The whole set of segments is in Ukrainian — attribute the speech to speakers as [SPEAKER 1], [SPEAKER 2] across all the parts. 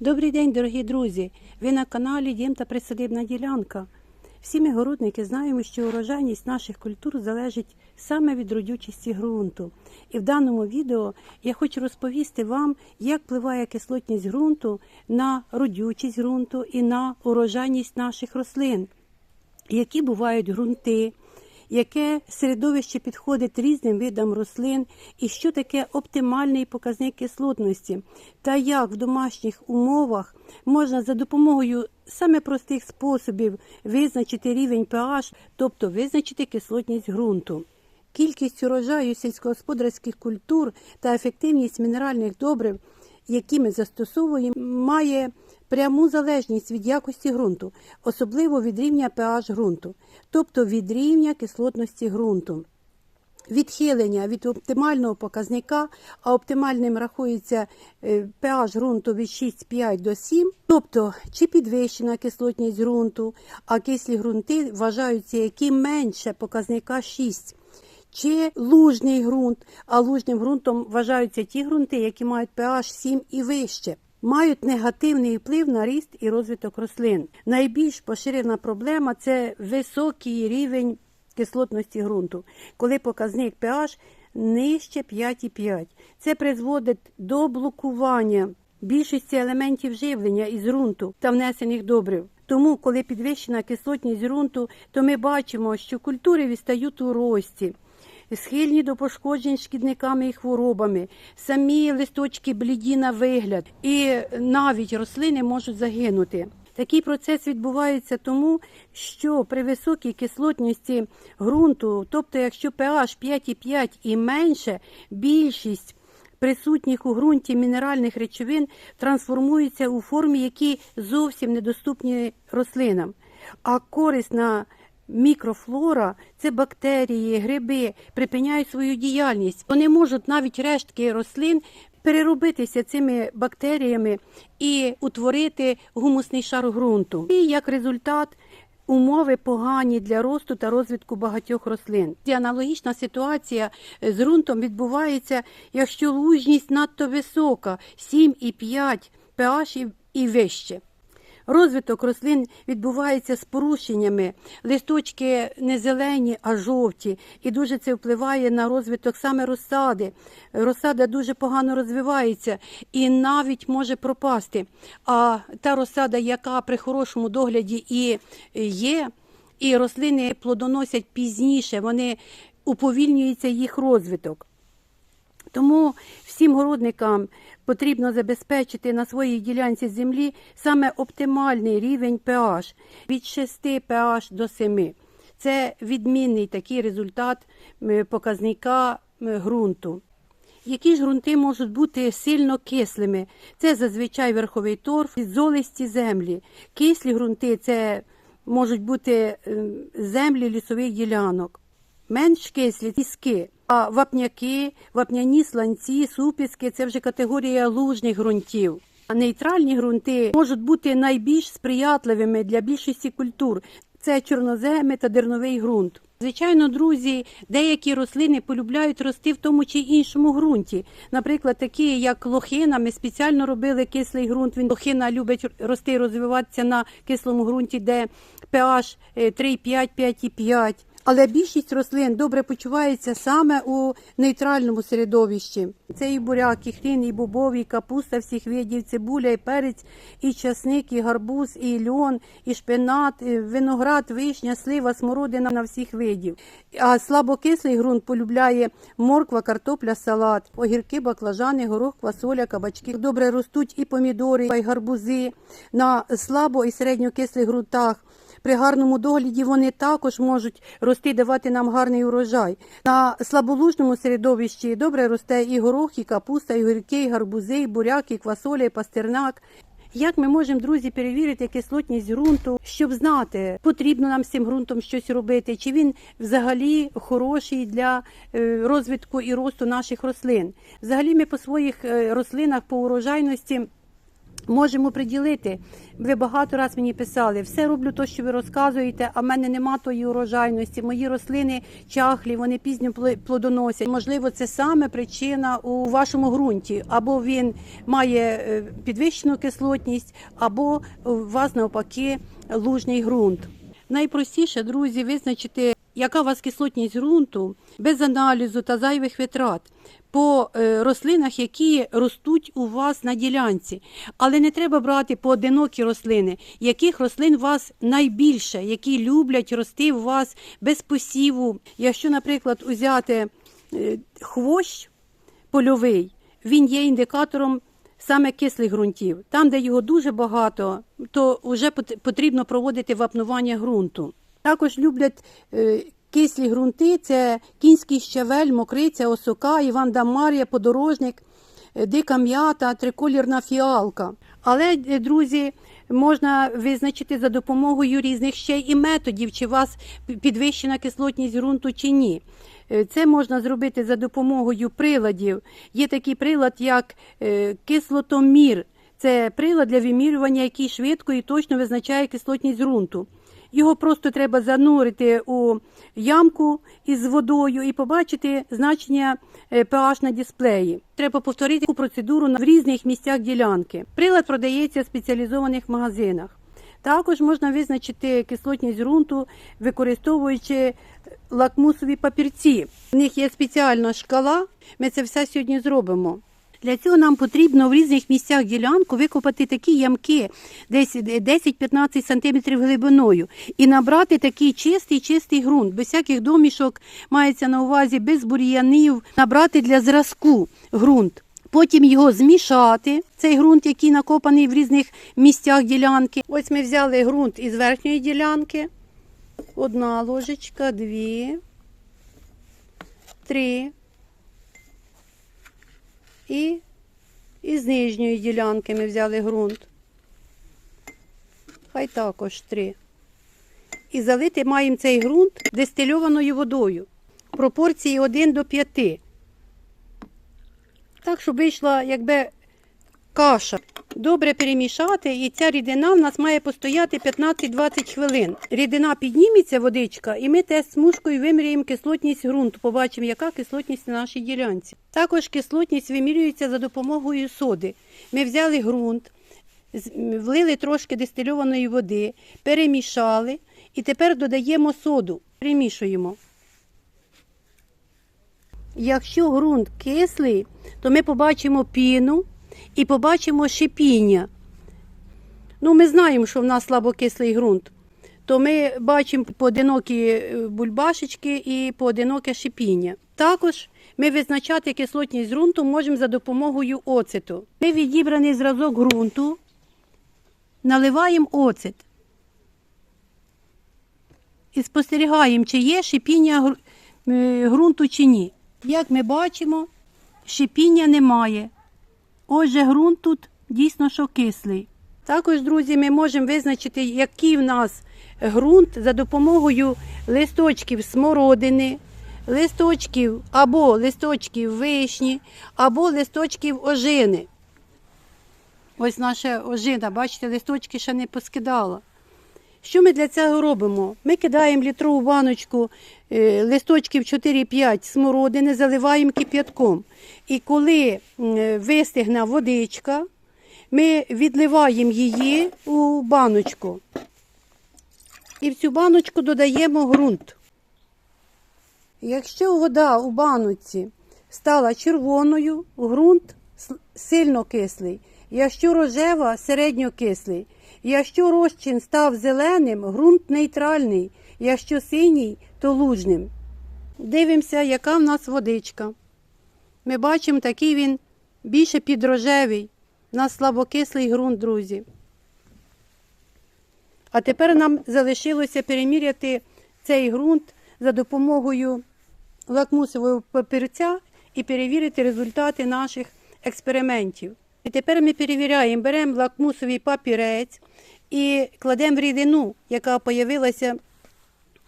[SPEAKER 1] Добрий день, дорогі друзі! Ви на каналі Дім та Присадибна ділянка. Всі ми городники знаємо, що урожайність наших культур залежить саме від родючості ґрунту. І в даному відео я хочу розповісти вам, як впливає кислотність ґрунту на родючість ґрунту і на урожайність наших рослин, які бувають ґрунти, яке середовище підходить різним видам рослин, і що таке оптимальний показник кислотності, та як в домашніх умовах можна за допомогою саме простих способів визначити рівень pH, тобто визначити кислотність ґрунту. Кількість урожаю сільськогосподарських культур та ефективність мінеральних добрив, які ми застосовуємо, має пряму залежність від якості ґрунту, особливо від рівня pH ґрунту, тобто від рівня кислотності ґрунту. Відхилення від оптимального показника, а оптимальним рахується е, pH ґрунту від 6,5 до 7, тобто чи підвищена кислотність ґрунту, а кислі ґрунти вважаються які менше показника 6. Чи лужний ґрунт, а лужним ґрунтом вважаються ті ґрунти, які мають pH 7 і вище, мають негативний вплив на ріст і розвиток рослин. Найбільш поширена проблема це високий рівень кислотності ґрунту, коли показник pH нижче 5,5. Це призводить до блокування більшості елементів живлення із ґрунту та внесених добрив. Тому, коли підвищена кислотність ґрунту, то ми бачимо, що культури відстають у рості. Схильні до пошкоджень шкідниками і хворобами, самі листочки бліді на вигляд, і навіть рослини можуть загинути. Такий процес відбувається тому, що при високій кислотності ґрунту, тобто якщо pH 5,5 і менше, більшість присутніх у ґрунті мінеральних речовин трансформуються у формі, які зовсім недоступні рослинам. А корисна мікрофлора це бактерії, гриби припиняють свою діяльність. Вони можуть навіть рештки рослин переробитися цими бактеріями і утворити гумусний шар ґрунту. І як результат. Умови погані для росту та розвитку багатьох рослин. І аналогічна ситуація з ґрунтом відбувається, якщо лужність надто висока 7,5 pH і вище. Розвиток рослин відбувається з порушеннями. Листочки не зелені, а жовті, і дуже це впливає на розвиток саме розсади. Розсада дуже погано розвивається і навіть може пропасти. А та розсада, яка при хорошому догляді і є, і рослини плодоносять пізніше, вони уповільнюється їх розвиток. Тому всім городникам потрібно забезпечити на своїй ділянці землі саме оптимальний рівень pH від 6 pH до 7. Це відмінний такий результат показника ґрунту. Які ж ґрунти можуть бути сильно кислими? Це зазвичай верховий торф, золисті землі. Кислі ґрунти це можуть бути ем, землі лісових ділянок менш кислі піски. А вапняки, вапняні сланці, супіски це вже категорія лужних ґрунтів. А нейтральні ґрунти можуть бути найбільш сприятливими для більшості культур. Це чорноземи та дерновий ґрунт. Звичайно, друзі, деякі рослини полюбляють рости в тому чи іншому ґрунті. Наприклад, такі як лохина, ми спеціально робили кислий ґрунт. Він лохина любить рости розвиватися на кислому ґрунті, де pH 3,5, 5,5. Але більшість рослин добре почувається саме у нейтральному середовищі. Це і буряк, і хрін, і бобов, і капуста всіх видів, цибуля, і перець, і часник, і гарбуз, і льон, і шпинат, і виноград, вишня, слива, смородина на всіх видів. А слабокислий ґрунт полюбляє морква, картопля, салат, огірки, баклажани, горох, квасоля, кабачки. Добре ростуть і помідори, і гарбузи на слабо і середньокислих ґрунтах. При гарному догляді вони також можуть рости, давати нам гарний урожай. На слаболужному середовищі добре росте і горох, і капуста, і огірки, і гарбузи, і буряк, і квасоля, і пастернак. Як ми можемо, друзі, перевірити кислотність ґрунту, щоб знати, потрібно нам з цим ґрунтом щось робити, чи він взагалі хороший для е, розвитку і росту наших рослин? Взагалі, ми по своїх е, рослинах по урожайності можемо приділити. Ви багато раз мені писали, все роблю то, що ви розказуєте, а в мене нема тої урожайності. Мої рослини чахлі, вони пізньо пло- плодоносять. Можливо, це саме причина у вашому ґрунті, або він має е, підвищену кислотність, або у вас навпаки лужний ґрунт. Найпростіше, друзі, визначити, яка у вас кислотність ґрунту без аналізу та зайвих витрат по е, рослинах, які ростуть у вас на ділянці. Але не треба брати поодинокі рослини, яких рослин у вас найбільше, які люблять рости у вас без посіву. Якщо, наприклад, узяти е, хвощ польовий, він є індикатором саме кислих ґрунтів. Там, де його дуже багато, то вже потрібно проводити вапнування ґрунту. Також люблять е, кислі ґрунти, це кінський щавель, мокриця, осока, Іван Марія, подорожник, е, дика м'ята, триколірна фіалка. Але, е, друзі, можна визначити за допомогою різних ще й методів, чи у вас підвищена кислотність ґрунту чи ні. Це можна зробити за допомогою приладів. Є такий прилад, як кислотомір. Це прилад для вимірювання, який швидко і точно визначає кислотність ґрунту. Його просто треба занурити у ямку із водою і побачити значення е, pH на дисплеї. Треба повторити процедуру в різних місцях ділянки. Прилад продається в спеціалізованих магазинах. Також можна визначити кислотність ґрунту, використовуючи лакмусові папірці. У них є спеціальна шкала. Ми це все сьогодні зробимо. Для цього нам потрібно в різних місцях ділянку викопати такі ямки, десь 10-15 см глибиною, і набрати такий чистий чистий ґрунт, без всяких домішок, мається на увазі, без бур'янів, набрати для зразку ґрунт. Потім його змішати, цей ґрунт, який накопаний в різних місцях ділянки. Ось ми взяли ґрунт із верхньої ділянки. Одна ложечка, дві, три. І із нижньої ділянки ми взяли ґрунт. Хай також три. І залити маємо цей ґрунт дистильованою водою. Пропорції 1 до 5. Так, щоб вийшла якби каша. Добре перемішати, і ця рідина в нас має постояти 15-20 хвилин. Рідина підніметься, водичка, і ми тест смужкою виміряємо кислотність ґрунту. Побачимо, яка кислотність на нашій ділянці. Також кислотність вимірюється за допомогою соди. Ми взяли ґрунт, влили трошки дистильованої води, перемішали і тепер додаємо соду. Перемішуємо. Якщо ґрунт кислий, то ми побачимо піну і побачимо шипіння. Ну, ми знаємо, що в нас слабокислий ґрунт, то ми бачимо поодинокі е, бульбашечки і поодиноке шипіння. Також ми визначати кислотність ґрунту можемо за допомогою оцету. Ми відібраний зразок ґрунту, наливаємо оцет і спостерігаємо, чи є шипіння е, ґрунту чи ні. Як ми бачимо, шипіння немає. Отже, ґрунт тут дійсно що кислий. Також, друзі, ми можемо визначити, який в нас ґрунт за допомогою листочків смородини, листочків або листочків вишні, або листочків ожини. Ось наша ожина, бачите, листочки ще не поскидала. Що ми для цього робимо? Ми кидаємо літрову баночку е, листочків 4-5 смородини, заливаємо кип'ятком. І коли м, вистигне водичка, ми відливаємо її у баночку. І в цю баночку додаємо ґрунт. Якщо вода у баночці стала червоною, ґрунт сильно кислий. Якщо рожева середньокислий. Якщо розчин став зеленим, ґрунт нейтральний. Якщо синій, то лужним. Дивимося, яка в нас водичка. Ми бачимо, такий він більше підрожевий. У нас слабокислий ґрунт, друзі. А тепер нам залишилося переміряти цей ґрунт за допомогою лакмусового папірця і перевірити результати наших експериментів. І тепер ми перевіряємо, беремо лакмусовий папірець і кладемо в рідину, яка з'явилася,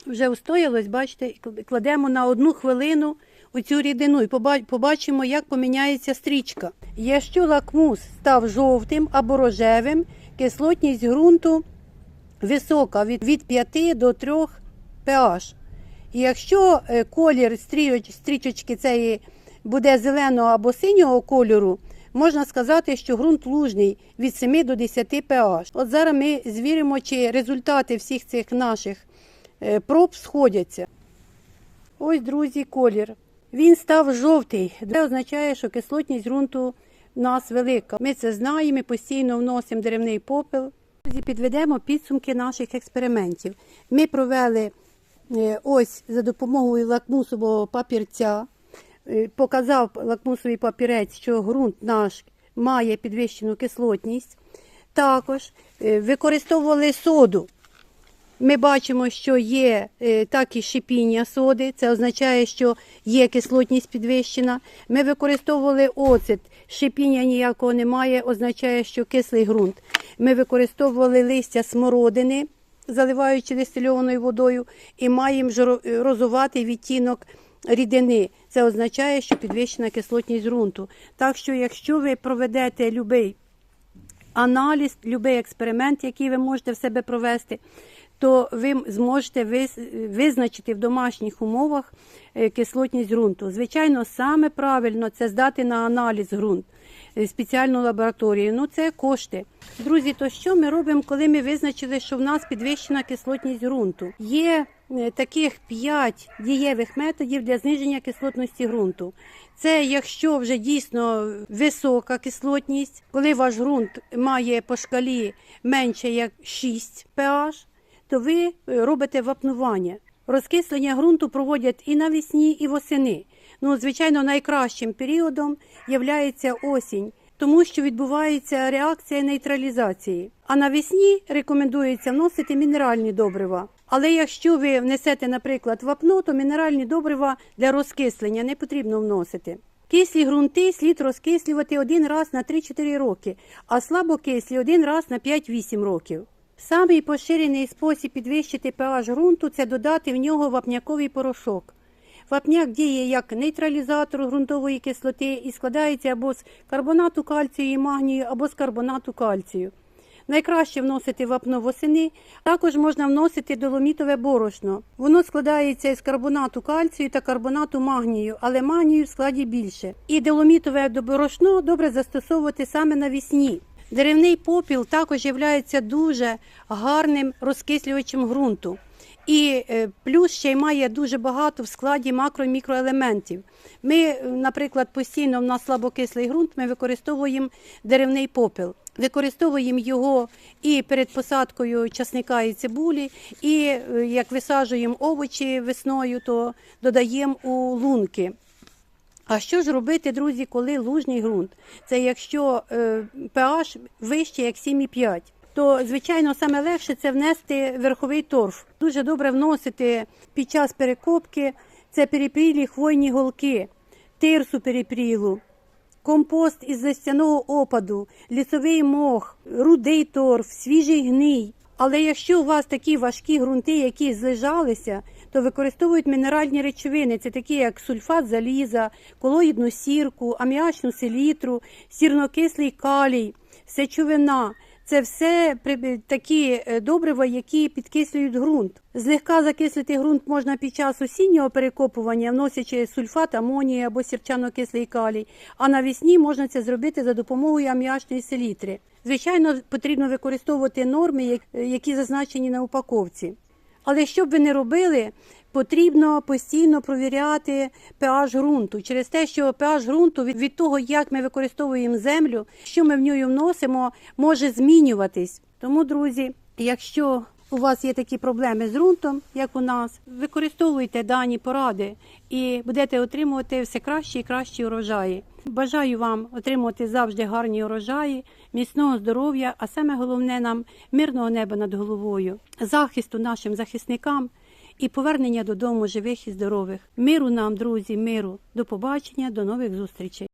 [SPEAKER 1] вже устоялась, бачите, кладемо на одну хвилину у цю рідину і побачимо, як поміняється стрічка. Якщо лакмус став жовтим або рожевим, кислотність ґрунту висока від, від 5 до 3 pH. І якщо е, колір стріч- стрічечки цієї буде зеленого або синього кольору, можна сказати, що ґрунт лужний від 7 до 10 pH. От зараз ми звіримо, чи результати всіх цих наших е, проб сходяться. Ось, друзі, колір. Він став жовтий. Це означає, що кислотність ґрунту в нас велика. Ми це знаємо, постійно вносимо деревний попел. Підведемо підсумки наших експериментів. Ми провели е, ось за допомогою лакмусового папірця. Е, Показав лакмусовий папірець, що ґрунт наш має підвищену кислотність. Також е, використовували соду. Ми бачимо, що є е, так і шипіння соди, це означає, що є кислотність підвищена. Ми використовували оцет, шипіння ніякого немає, означає, що кислий ґрунт. Ми використовували листя смородини, заливаючи дистильованою водою, і маємо розуватий відтінок рідини. Це означає, що підвищена кислотність ґрунту. Так що, якщо ви проведете будь-який аналіз, будь-який експеримент, який ви можете в себе провести, то ви зможете визначити в домашніх умовах е, кислотність ґрунту. Звичайно, саме правильно це здати на аналіз ґрунт спеціальну лабораторію. Ну, це кошти. Друзі, то що ми робимо, коли ми визначили, що в нас підвищена кислотність ґрунту? Є е, таких 5 дієвих методів для зниження кислотності ґрунту. Це якщо вже дійсно висока кислотність, коли ваш ґрунт має по шкалі менше як 6 pH, то ви е, робите вапнування. Розкислення ґрунту проводять і навесні, і восени. Ну, звичайно, найкращим періодом є осінь, тому що відбувається реакція нейтралізації. А навесні рекомендується вносити мінеральні добрива. Але якщо ви внесете, наприклад, вапно, то мінеральні добрива для розкислення не потрібно вносити. Кислі ґрунти слід розкислювати один раз на 3-4 роки, а слабокислі один раз на 5-8 років. Самий поширений спосіб підвищити pH ґрунту це додати в нього вапняковий порошок. Вапняк діє як нейтралізатор ґрунтової кислоти і складається або з карбонату кальцію і магнію, або з карбонату кальцію. Найкраще вносити вапно восени. Також можна вносити доломітове борошно. Воно складається із карбонату кальцію та карбонату магнію, але магнію в складі більше. І доломітове борошно добре застосовувати саме навесні. Деревний попіл також є дуже гарним розкислювачем ґрунту. І е, плюс ще й має дуже багато в складі макро і мікроелементів. Ми, е, наприклад, постійно в нас слабокислий ґрунт, ми використовуємо деревний попіл. Використовуємо його і перед посадкою часника і цибулі, і е, як висаджуємо овочі весною, то додаємо у лунки. А що ж робити, друзі, коли лужний ґрунт? Це якщо pH вище як 7,5, то звичайно саме легше це внести верховий торф. Дуже добре вносити під час перекопки це перепрілі хвойні голки, тирсу перепрілу, компост із листяного опаду, лісовий мох, рудий торф, свіжий гний. Але якщо у вас такі важкі ґрунти, які злежалися, то використовують мінеральні речовини. Це такі, як сульфат заліза, колоїдну сірку, аміачну селітру, сірнокислий калій, сечовина. Це все такі е, добрива, які підкислюють ґрунт. Злегка закислити ґрунт можна під час осіннього перекопування, вносячи сульфат амонії або сірчано-кислий калій. А навесні можна це зробити за допомогою аміачної селітри. Звичайно, потрібно використовувати норми, які зазначені на упаковці. Але що б ви не робили, потрібно постійно провіряти pH ґрунту. Через те, що pH ґрунту від, від того, як ми використовуємо землю, що ми в нього вносимо, може змінюватись. Тому, друзі, якщо у вас є такі проблеми з ґрунтом, як у нас, використовуйте дані поради і будете отримувати все кращі і кращі урожаї. Бажаю вам отримувати завжди гарні урожаї, міцного здоров'я, а саме головне нам мирного неба над головою, захисту нашим захисникам і повернення додому живих і здорових. Миру нам, друзі, миру. До побачення, до нових зустрічей.